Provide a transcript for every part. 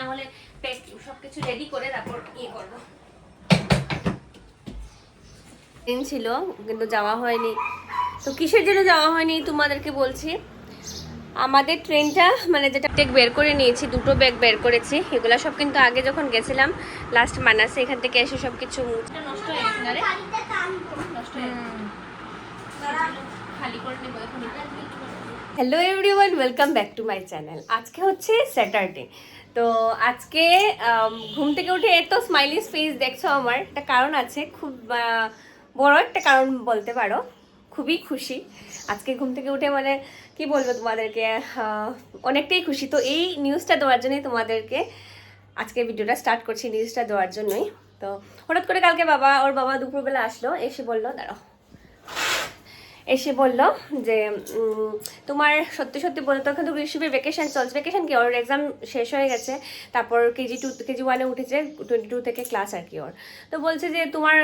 না হলে প্যাক সবকিছু রেডি করে তারপর ইয়ে করব। দিন ছিল কিন্তু যাওয়া হয়নি। তো কিসের জন্য যাওয়া হয়নি তোমাদেরকে বলছি? আমাদের ট্রেনটা মানে যেটা টেক বের করে নিয়েছি দুটো ব্যাগ বের করেছি এগুলো সব কিন্তু আগে যখন গেছিলাম লাস্ট মানাসে এখান থেকে এসে সব কিছু নষ্ট হয়ে গেছে না রে? নষ্ট হয়ে খালি করে নেব এখন hello everyone welcome back to my channel আজকে হচ্ছে স্যাটারডে তো আজকে ঘুম থেকে উঠে এত স্মাইলি ফেস দেখছ আমার। একটা কারণ আছে, খুব বড় একটা কারণ বলতে পারো। খুবই খুশি। আজকে ঘুম থেকে উঠে মানে কি বলব তোমাদেরকে অনেকটাই খুশি। তো এই নিউজটা দেওয়ার জন্যই তোমাদেরকে আজকে ভিডিওটা স্টার্ট করছি নিউজটা দেওয়ার জন্যই। তো হঠাৎ করে কালকে বাবা, ওর বাবা দুপুরবেলা আসলো, এসে বলল, দাঁড়াও এসে বলল যে তোমার সত্যি সত্যি বলতো তখন তো ঋষিবের ভেকেশন চলছে। ভেকেশন কি? ওর এক্সাম শেষ হয়ে গেছে। তারপর কেজি টু কেজি ওয়ানে উঠেছে টোয়েন্টি টু থেকে ক্লাস আর কি ওর। তো বলছে যে, তোমার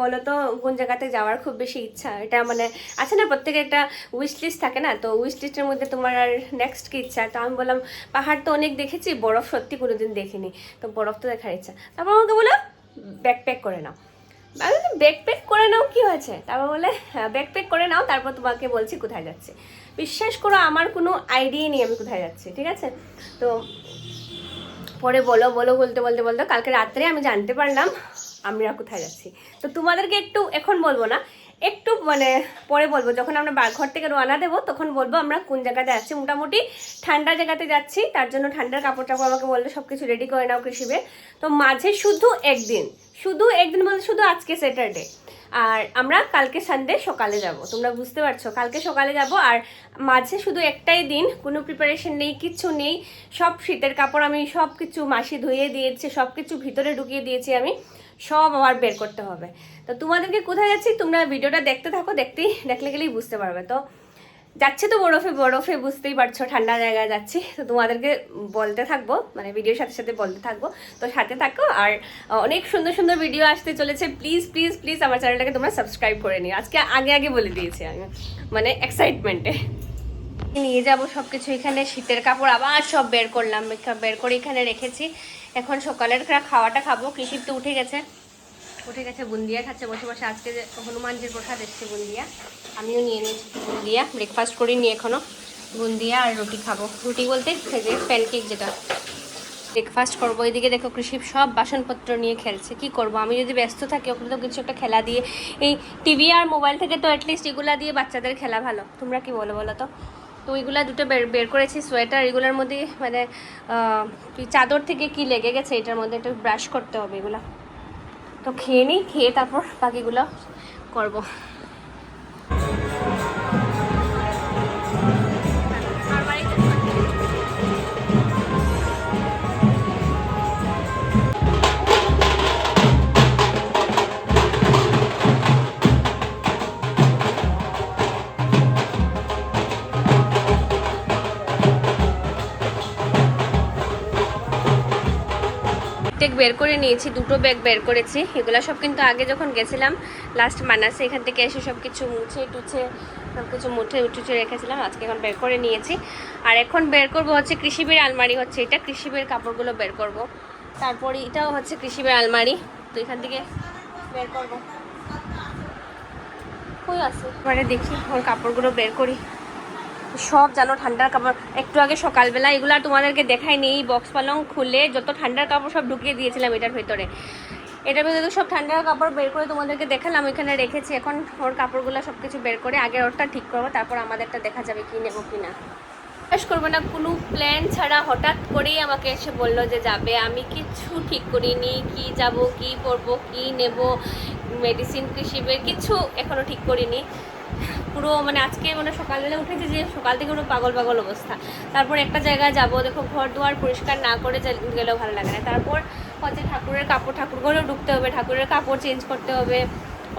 বলো তো, কোন জায়গাতে যাওয়ার খুব বেশি ইচ্ছা? এটা মানে আছে না, প্রত্যেকের একটা উইশ লিস্ট থাকে না? তো উইশ লিস্টের মধ্যে তোমার আর নেক্সট কি ইচ্ছা? তো আমি বললাম, পাহাড় তো অনেক দেখেছি, বরফ সত্যি কোনোদিন দেখিনি। তো বরফ তো দেখার ইচ্ছা। তারপর আমাকে বলো ব্যাকপ্যাক করে নাও। আমি ব্যাকপ্যাক করে নাও, কি হয়েছে? তারপর বলে ব্যাকপ্যাক করে নাও, তারপর তোমাকে বলছি কোথায় যাচ্ছে। বিশ্বাস করো, আমার কোনো আইডিয়া নেই, আমি কোথায় যাচ্ছি, ঠিক আছে? তো পরে বলো বলো, বলতে বলতে বলতে, কালকে রাত্রে আমি জানতে পারলাম আমরা কোথায় যাচ্ছি। তো তোমাদেরকে একটু এখন বলব না একটু মানে পরে বলব, যখন আমরা বাঘর থেকে রওনা দেবো, তখন বলব আমরা কোন জায়গাতে যাচ্ছি মোটামুটি ঠান্ডা জায়গাতে যাচ্ছি, তার জন্য ঠান্ডার কাপড় টাপড় আমাকে বলল সব কিছু রেডি করে নাও কৃষিবে। তো মাঝে শুধু একদিন শুধু একদিন বলতে শুধু আজকে স্যাটারডে আর আমরা কালকে সানডে সকালে যাব। তোমরা বুঝতে পারছ, কালকে সকালে যাব আর মাঝে শুধু একটাই দিন, কোনো প্রিপারেশন নেই, কিচ্ছু নেই। সব শীতের কাপড় আমি সব কিছু মাসি ধুয়ে দিয়েছে সব কিছু ভিতরে ঢুকিয়ে দিয়েছি আমি, সব আবার বের করতে হবে। তো তোমাদেরকে কোথায় যাচ্ছি, তোমরা ভিডিওটা দেখতে থাকো, দেখতেই, দেখলে গেলেই বুঝতে পারবে। তো যাচ্ছে তো বরফে বরফে বুঝতেই পারছ, ঠান্ডা জায়গায় যাচ্ছি। তো তোমাদেরকে বলতে থাকব মানে ভিডিওর সাথে সাথে বলতে থাকব। তো সাথে থাকো, আর অনেক সুন্দর সুন্দর ভিডিও আসতে চলেছে। প্লিজ প্লিজ প্লিজ আমার চ্যানেলটাকে তোমরা সাবস্ক্রাইব করে নিও। আজকে আগে আগে বলে দিয়েছি আমি মানে এক্সাইটমেন্টে নিয়ে যাব সব কিছু এখানে, শীতের কাপড় আবার সব বের করলাম বের- করে এখানে রেখেছি। এখন সকালের খাওয়াটা খাব কৃষির তো উঠে গেছে। উঠে গেছে বুন্দিয়া খাচ্ছে, বসে বসে আজকে হনুমানজির প্রসাদ এসছে বুন্দিয়া। আমিও নিয়ে নিয়েছি বুন্দিয়া ব্রেকফাস্ট করিনি এখনও বুন্দিয়া আর রুটি খাব। রুটি বলতে যে প্যানকেক যেটা। ব্রেকফাস্ট করব। এদিকে দেখো কৃষি সব বাসনপত্র নিয়ে খেলছে। কি করব? আমি যদি ব্যস্ত থাকি, ওখানে তো কিছু একটা খেলা দিয়ে এই টিভি আর মোবাইল থেকে তো অ্যাটলিস্ট এগুলা দিয়ে বাচ্চাদের খেলা ভালো। তোমরা কি বলো বলো তো? তো ওইগুলা দুটো বের বের করেছি সোয়েটার এগুলোর মধ্যে মানে চাদর থেকে কি লেগে গেছে এটার মধ্যে একটু ব্রাশ করতে হবে এগুলা। তো খেয়ে নিই খেয়ে তারপর বাকিগুলো করব। বের করে নিয়েছি, দুটো ব্যাগ বের করেছি। এগুলো সব কিন্তু আগে যখন গেছিলাম লাস্ট মানাসে, এখান থেকে এসে সব কিছু মুছে টুছে সব কিছু মুঠে টুছে রেখেছিলাম, আজকে এখন বের করে নিয়েছি। আর এখন বের করব হচ্ছে কৃষিবের আলমারি হচ্ছে, এটা কৃষিবের কাপড়গুলো বের করব। তারপরে এটাও হচ্ছে কৃষিবের আলমারি, তো এখান থেকে বের করব। কই আছে? এবারে দেখি, ওর কাপড়গুলো বের করি। সব জানো ঠান্ডার কাপড়, একটু আগে সকালবেলা এগুলো আর তোমাদেরকে দেখাই নেই বক্স পালং খুলে যত ঠান্ডার কাপড় সব ঢুকিয়ে দিয়েছিলাম এটার ভেতরে। এটার ভেতরে সব ঠান্ডার কাপড় বের করে তোমাদেরকে দেখালাম, এখানে রেখেছি। এখন ওর কাপড়গুলো সব কিছু বের করে আগে ওরটা ঠিক করব, তারপর আমাদেরটা দেখা যাবে কি নেব কি না করব না, কোনো প্ল্যান ছাড়া হঠাৎ করেই আমাকে এসে বলল যে যাবে। আমি কিছু ঠিক করিনি, কি যাব, কি করব, কি নেব মেডিসিন কৃষিবের কিছু এখনও ঠিক করিনি। পুরো মানে আজকে মানে সকালবেলা উঠেছি যে সকাল থেকে পুরো পাগল পাগল অবস্থা। তারপর একটা জায়গায় যাব, দেখো ঘর দুয়ার পরিষ্কার না করে গেলেও ভালো লাগে না। তারপর হচ্ছে ঠাকুরের কাপড় ঠাকুর ঘরেও ঢুকতে হবে, ঠাকুরের কাপড় চেঞ্জ করতে হবে,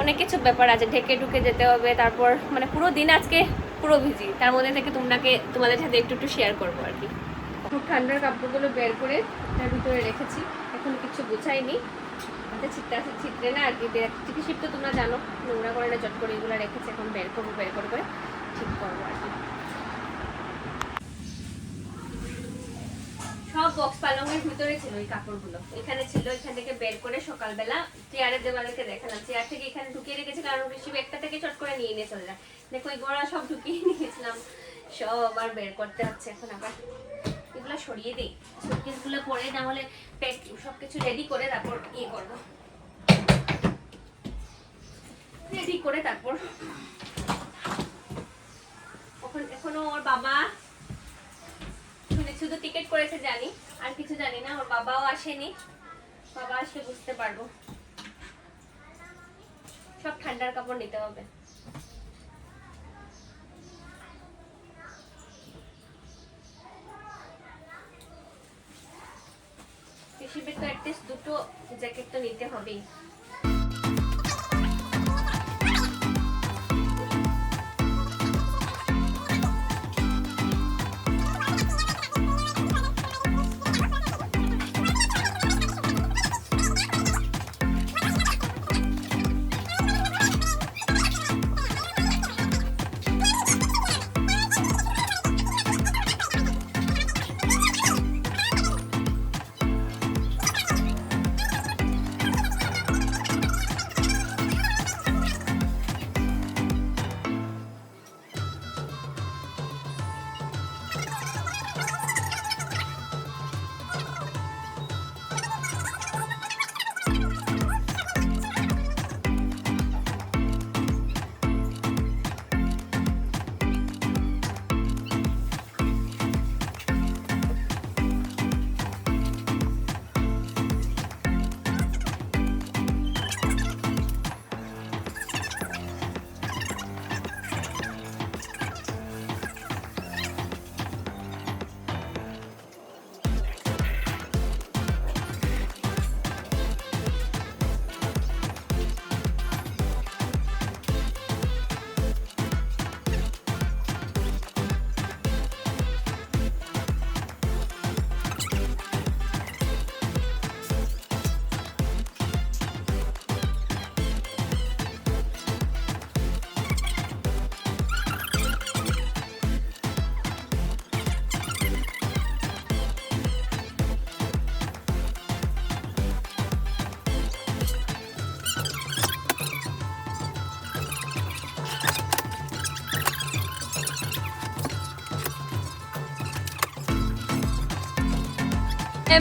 অনেক কিছু ব্যাপার আছে, ঢেকে ঢুকে যেতে হবে, তারপর মানে পুরো দিন আজকে পুরো ভিজি তার মধ্যে থেকে তোমরাকে তোমাদের সাথে একটু একটু শেয়ার করব আর কি। খুব ঠান্ডার কাপড়গুলো বের করে তার ভিতরে রেখেছি, এখন কিছু গুছাইনি। হাতে আছে না আর কি তো তোমরা জানো, নোংরা করে না, চট করে এগুলো রেখেছি, এখন বের করব, বের করে করে ঠিক করব আর কি। সব বক্স পালঙের ভিতরে ছিল ওই কাপড়গুলো। এখানে ছিল, এখান থেকে বের করে সকালবেলা চেয়ারে দেওয়ালেকে দেখালাম। চেয়ার থেকে এখানে ঢুকিয়ে রেখেছি, কারণ ঋষি একটা থেকে চট করে নিয়ে নিয়ে চলে যায়। দেখো ওই গোড়া সব ঢুকিয়ে নিয়েছিলাম। সব আবার বের করতে হচ্ছে এখন আবার। এগুলো সরিয়ে দিই। গুলো পরে না হলে প্যাক রেডি করে তারপর ইয়ে করব। রেডি করে তারপর। এখনও ওর বাবা শুধু টিকিট করেছে জানি, আর কিছু জানি না, ওর বাবাও আসেনি। বাবা আসলে বুঝতে পারব। সব ঠান্ডার কাপড় নিতে হবে। অ্যাটলিস্ট দুটো জ্যাকেট তো নিতে হবেই।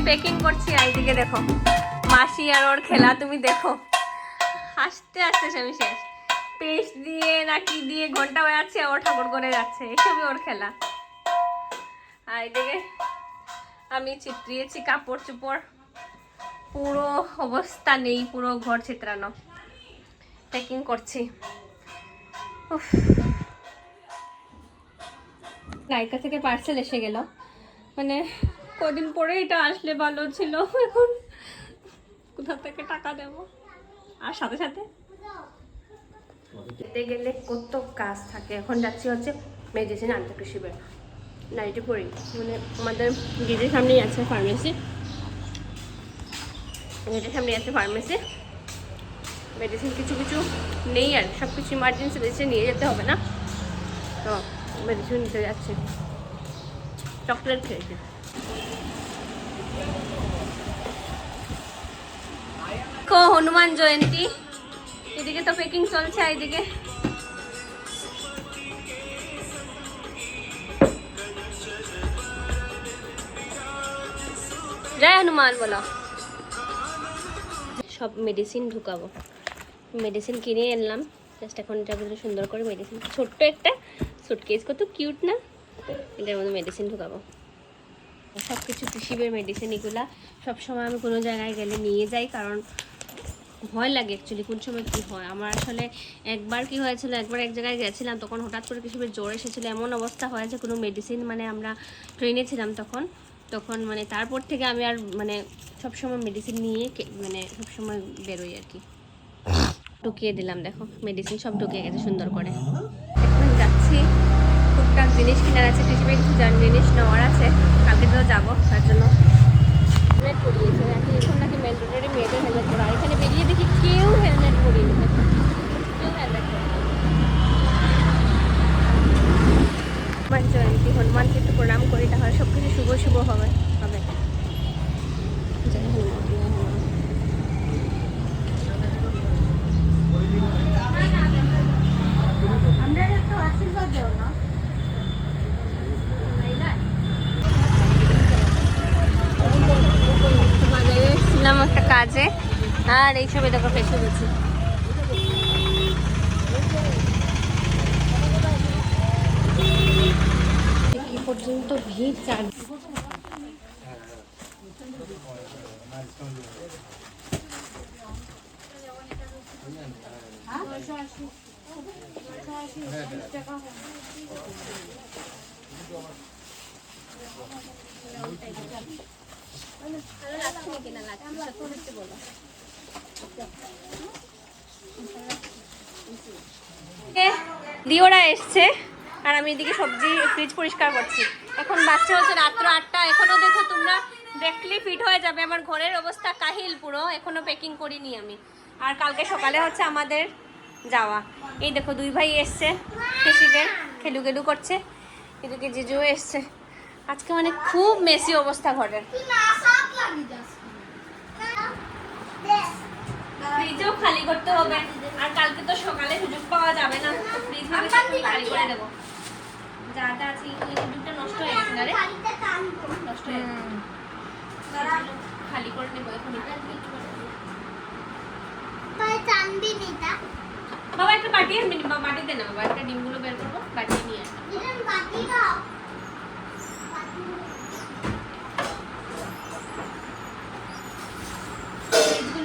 বেকিং করছি, আর এদিকে দেখো, মাসি আর ওর খেলা, তুমি দেখো। হাসতে হাসতে আমি শেষ। পেস্ট দিয়ে নাকি দিয়ে ঘণ্টা বাজাচ্ছে ও ঠাকুর করে যাচ্ছে, এসবই ওর খেলা। আর এদিকে আমি চিত্রিয়েছি কাপড় চোপড়। পুরো অবস্থা নেই, পুরো ঘর চিত্রানো প্যাকিং করছি। নায়িকা থেকে পার্সেল এসে গেল। মানে কদিন পরে এটা আসলে ভালো ছিল। এখন কোথা থেকে টাকা দেবো? আর সাথে সাথে? যেতে গেলে কত কাজ থাকে। এখন যাচ্ছি হচ্ছে মেডিসিন আনতে কৃষিবের নাইটে পড়ি মানে আমাদের গেটের সামনেই আছে ফার্মেসি গেটের সামনেই আছে ফার্মেসি মেডিসিন কিছু কিছু নেই আর সব কিছু ইমার্জেন্সি মেডিসিন নিয়ে যেতে হবে না। তো মেডিসিন নিতে যাচ্ছি। চকলেট খেয়েছি। হনুমান জয়ন্তী। এদিকে তো পেকিং চলছে এদিকে। জয় হনুমান, বলো। সব মেডিসিন ঢুকাবো। মেডিসিন কিনে এনলাম। জাস্ট এখন এটার ভিতরে সুন্দর করে মেডিসিন ছোট্ট একটা সুটকেস কত কিউট না? এটার মধ্যে মেডিসিন ঢুকাবো। সব কিছু কৃষিবের মেডিসিন এগুলা সবসময় আমি কোনো জায়গায় গেলে নিয়ে যাই, কারণ ভয় লাগে অ্যাকচুয়ালি কোন সময় কী হয়। আমার আসলে একবার কি হয়েছিল, একবার এক জায়গায় গেছিলাম, তখন হঠাৎ করে কৃষিবের জ্বর এসেছিল। এমন অবস্থা হয়েছে কোনো মেডিসিন মানে আমরা ট্রেনে ছিলাম তখন তখন মানে তারপর থেকে আমি আর মানে সবসময় মেডিসিন নিয়ে মানে সবসময় বেরোই আর কি। ঢুকিয়ে দিলাম, দেখো মেডিসিন সব ঢুকিয়ে গেছে সুন্দর করে। জিনিস কেনার আছে কিছু কিছু জান জিনিস নেওয়ার আছে, কালকে তো যাব, তার জন্য। হেলমেট পরিয়েছে নাকি এখন নাকি মেন রোডের মেয়েদের হেলমেট পরা। এখানে বেরিয়ে দেখি কেউ হেলমেট পরিয়ে কেউ হেলমেট হনুমান জয়ন্তী হনুমানকে একটু প্রণাম করি, তাহলে সব কিছু শুভ শুভ হবে। হবে। আর এইসবে দেখো ফেসে গেছি পর্যন্ত ভিড় চার দিওরা এসছে, আর আমি এদিকে সবজি ফ্রিজ পরিষ্কার করছি। এখন বাচ্চা হচ্ছে রাত্র আটটা, এখনও দেখো তোমরা দেখলে ফিট হয়ে যাবে। আমার ঘরের অবস্থা কাহিল পুরো, এখনও প্যাকিং করিনি আমি। আর কালকে সকালে হচ্ছে আমাদের যাওয়া। এই দেখো দুই ভাই এসছে কৃষিদের খেলু গেলু করছে। এদিকে জিজু এসছে। আজকে মানে খুব মেসি অবস্থা ঘরের। ফ্রিজও খালি করতে হবে। আর কালকে তো সকালে সুযোগ পাওয়া যাবে না। ফ্রিজ ভাবে খালি করে দেবো। যা যা আছে এই দুটো নষ্ট হয়ে গেছে না রে? নষ্ট হয়ে খালি করে নেব এখন। বাবা একটা বাটি আনবি বা বাটি দে না বাবা একটা ডিমগুলো বের করব বাটি নিয়ে আসব।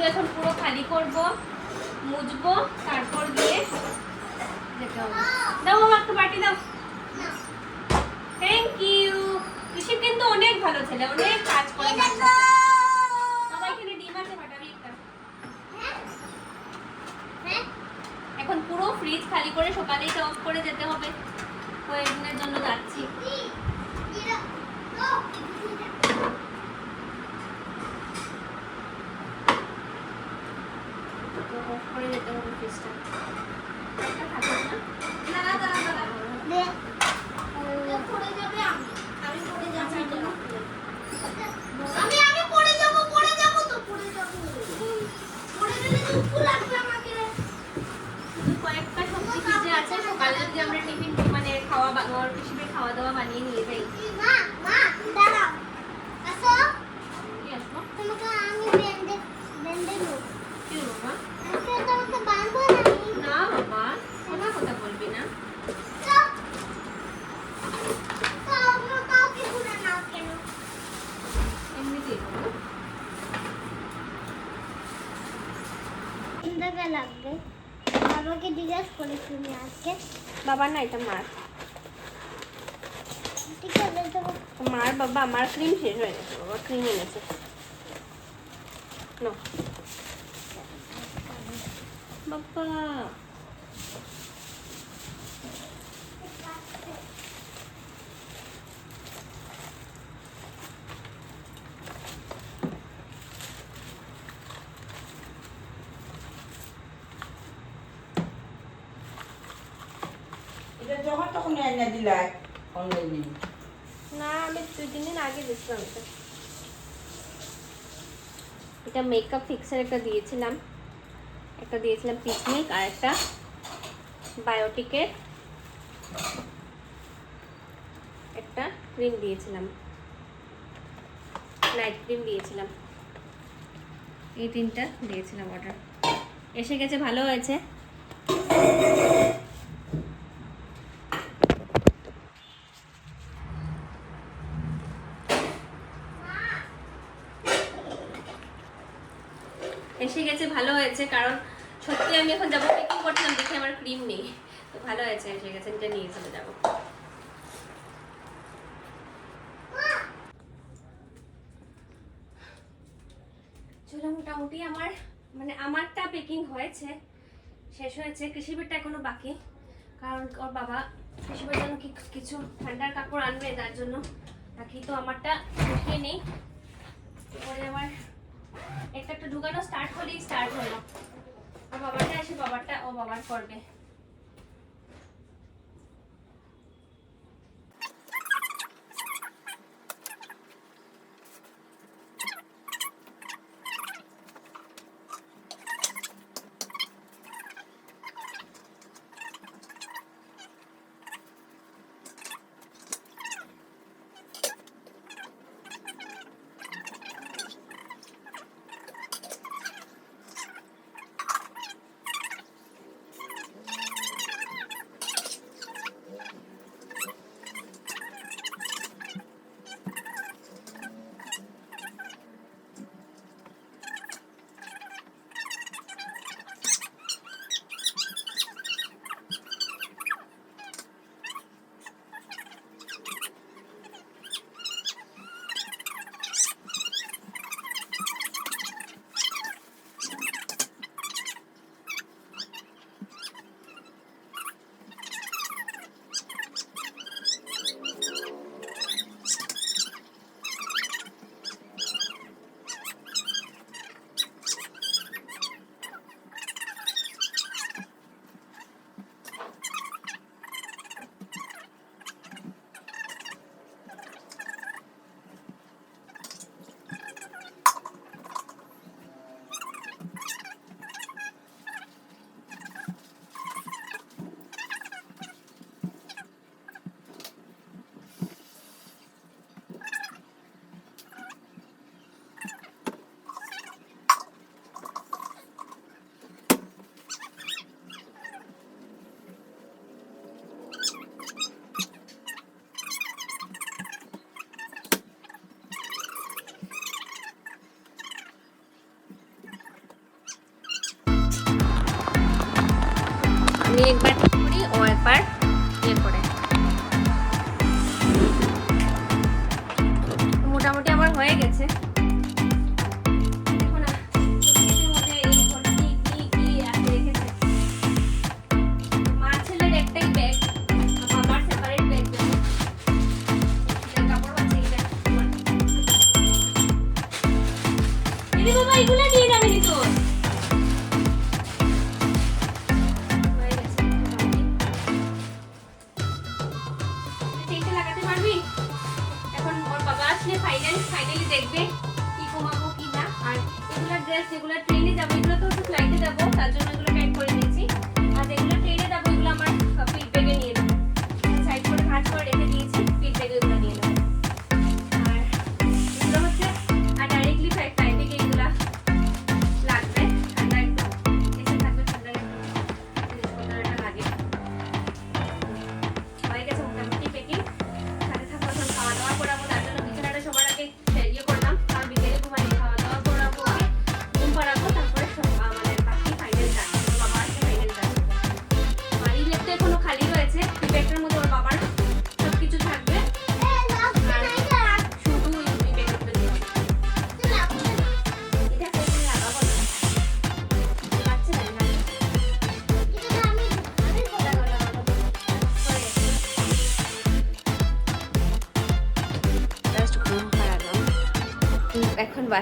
এখন খালি করব মুছবো তারপর গিয়ে যেতে হবে। দাও বাবা একটা বাটি দাও। থ্যাংক ইউ কৃষি কিন্তু অনেক ভালো ছেলে অনেক কাজ করে এখানে ফাটাবি একটা এখন পুরো ফ্রিজ খালি করে সকালেই অফ করে যেতে হবে। কয়েকদিনের জন্য যাচ্ছি অফ করে যেতে হবে ফ্রিজটা একটা থাকুক না আমি আমি পড়ে যাব পড়ে যাব তো পড়ে যাব পড়ে গেলে তো উঠু লাগবে আমাকে কয়েকটা সবজি আছে। আমরা টিফিন মানে খাওয়া বা- ওর হিসেবে খাওয়া দাওয়া বানিয়ে নিয়ে যাই মা মা দাঁড়াও আসো কি আসব তোমাকে আমি বেঁধে বেঁধে দেবো কি হলো মা আজকে তোমাকে বাঁধবো না না বাবা কোনো কথা বলবি না কাউকে ঘুরে নাও কেন এমনিতেই বলো টাকা লাগবে বাবাকে জিজ্ঞাসা করেছি আমি আজকে বাবা না এটা মার ঠিক আছে তো মার বাবা আমার ক্রিম শেষ হয়ে গেছে বাবা ক্রিম এনেছে নো বাবা এটা যখন এনে দিলাই অনলাইনে। না, আমি দুই তিন দিন আগে দিয়েছিলাম এটা। এটা মেকআপ ফিক্সার একটা দিয়েছিলাম। একটা দিয়েছিলাম পিকনিক আর একটা বায়োটিকের একটা ক্রিম দিয়েছিলাম। নাইট ক্রিম দিয়েছিলাম। এই তিনটা দিয়েছিলাম অর্ডার এসে গেছে, ভালো হয়েছে এসে গেছে ভালো হয়েছে কারণ সত্যি আমি এখন যাব পেকিং করছিলাম দেখে আমার ক্রিম নেই। তো ভালো হয়েছে এসে গেছে এটা নিয়ে চলে যাব। চলো, মোটামুটি আমার মানে আমারটা পেকিং হয়েছে, শেষ হয়েছে কৃষিবিরটা এখনও বাকি। কারণ ওর বাবা কৃষিবির জন্য কিছু ঠান্ডার কাপড় আনবে, তার জন্য বাকি তো আমারটা ঢুকিয়ে নেই। পরে আমার একটা একটা ঢুকানো স্টার্ট হলেই স্টার্ট হলো। আর বাবারটা এসে বাবারটা ও বাবার করবে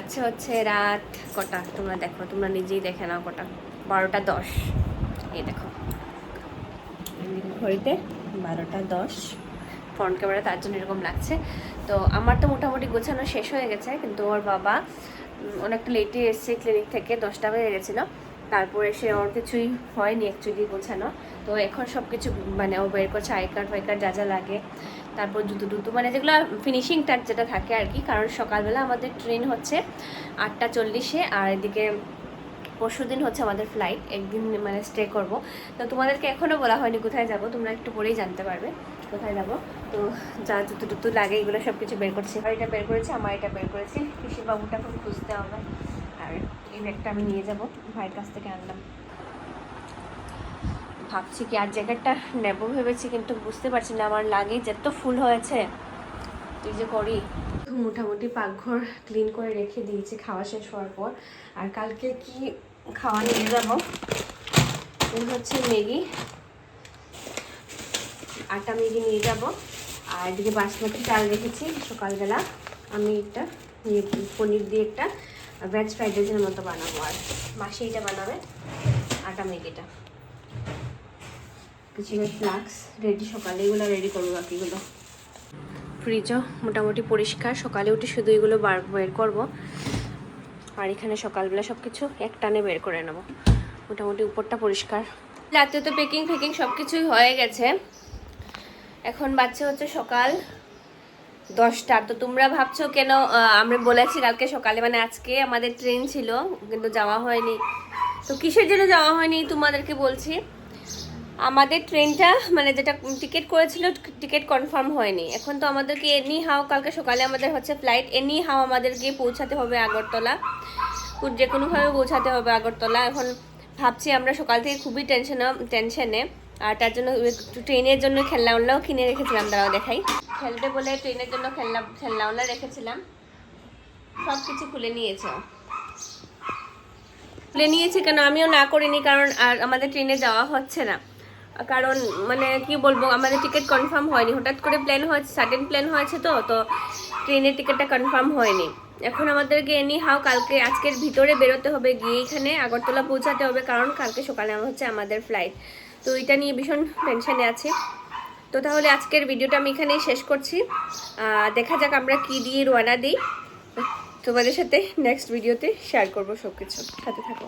বাচ্চা হচ্ছে রাত কটা? তোমরা দেখো তোমরা নিজেই দেখে নাও কটা। বারোটা দশ। এই দেখো। ঘড়িতে বারোটা দশ। ফ্রন্ট ক্যামেরা তার জন্য এরকম লাগছে। তো আমার তো মোটামুটি গোছানো শেষ হয়ে গেছে কিন্তু ওর বাবা অনেকটা লেটে এসছে ক্লিনিক থেকে দশটা বেজে গেছিল। তারপরে সে ওর কিছুই হয়নি অ্যাকচুয়ালি গোছানো। তো এখন সব কিছু মানে ও বের করছে আই কার্ড ফাই কার্ড যা যা লাগে। তারপর জুতো টুতো মানে যেগুলো ফিনিশিং টাচ যেটা থাকে আর কি, কারণ সকালবেলা আমাদের ট্রেন হচ্ছে আটটা চল্লিশে আর এদিকে পরশু দিন হচ্ছে আমাদের ফ্লাইট একদিন মানে স্টে করব। তো তোমাদেরকে এখনও বলা হয়নি কোথায় যাব, তোমরা একটু পরেই জানতে পারবে কোথায় যাব। তো যা জুতো টুতো লাগে এগুলো সব কিছু বের করছি। এটা বের করেছি, আমার এটা বের করেছি। কৃষি বাবুটা এখন খুঁজতে হবে, আর এই ব্যাগটা আমি নিয়ে যাব, ভাইয়ের কাছ থেকে আনলাম। ভাবছি কি আর জ্যাকেটটা নেব ভেবেছি, কিন্তু বুঝতে পারছি না, আমার লাগেজ এত ফুল হয়েছে। তুই যে করি? মোটামুটি পাকঘর ক্লিন করে রেখে দিয়েছি, খাওয়া শেষ হওয়ার পর। আর কালকে কি খাওয়া নিয়ে যাব? হচ্ছে ম্যাগি। আটা ম্যাগি নিয়ে যাব। আর এদিকে বাসমতি চাল রেখেছি সকালবেলা। আমি একটা পনির দিয়ে একটা ভেজ ফ্রাইড রাইসের মতো বানাবো আর। মাসি এটা বানাবে, আটা ম্যাগিটা। কিছু ফ্লাক্স রেডি সকালে, এগুলো রেডি করব বাকিগুলো। ফ্রিজও মোটামুটি পরিষ্কার, সকালে উঠে শুধু এগুলো বার, বের করব। আর এখানে সকালবেলা সব কিছু এক টানে বের করে নেব। মোটামুটি উপরটা পরিষ্কার। রাতে তো পেকিং ফেকিং সব কিছুই হয়ে গেছে। এখন বাচ্চা হচ্ছে সকাল দশটা। তো তোমরা ভাবছ কেন আমরা বলেছি কালকে সকালে মানে আজকে আমাদের ট্রেন ছিল, কিন্তু যাওয়া হয়নি। তো কিসের জন্য যাওয়া হয়নি তোমাদেরকে বলছি? আমাদের ট্রেনটা মানে যেটা টিকিট করেছিল, টিকিট কনফার্ম হয়নি। এখন তো আমাদেরকে এনি হাও কালকে সকালে আমাদের হচ্ছে ফ্লাইট এনি হাও আমাদেরকে পৌঁছাতে হবে আগরতলা। যে কোনোভাবে পৌঁছাতে হবে আগরতলা। এখন ভাবছি আমরা সকাল থেকে খুবই টেনশন টেনশনে আর তার জন্য একটু ট্রেনের জন্য খেলনাওয়ালাও কিনে রেখেছিলাম, দাঁড়াও দেখাই। খেলবে বলে ট্রেনের জন্য খেলনা খেলনাওয়ালা রেখেছিলাম। সব কিছু খুলে নিয়েছে। খুলে নিয়েছে কেন? আমিও না করিনি, কারণ আর আমাদের ট্রেনে যাওয়া হচ্ছে না। কারণ মানে কি বলব, আমাদের টিকিট কনফার্ম হয়নি। হঠাৎ করে প্ল্যান হয়েছে সাডেন প্ল্যান হয়েছে তো তো ট্রেনের টিকিটটা কনফার্ম হয়নি। এখন আমাদেরকে এনি হাও কালকে, আজকের ভিতরে বেরোতে হবে, গিয়ে এখানে আগরতলা পৌঁছাতে হবে, কারণ কালকে সকালে হচ্ছে আমাদের ফ্লাইট তো এটা নিয়ে ভীষণ টেনশানে আছি। তো তাহলে আজকের ভিডিওটা আমি এখানেই শেষ করছি। দেখা যাক আমরা কি দিয়ে রোয়ানা দিই। তোমাদের সাথে নেক্সট ভিডিওতে শেয়ার করব সব কিছু সাথে থাকো।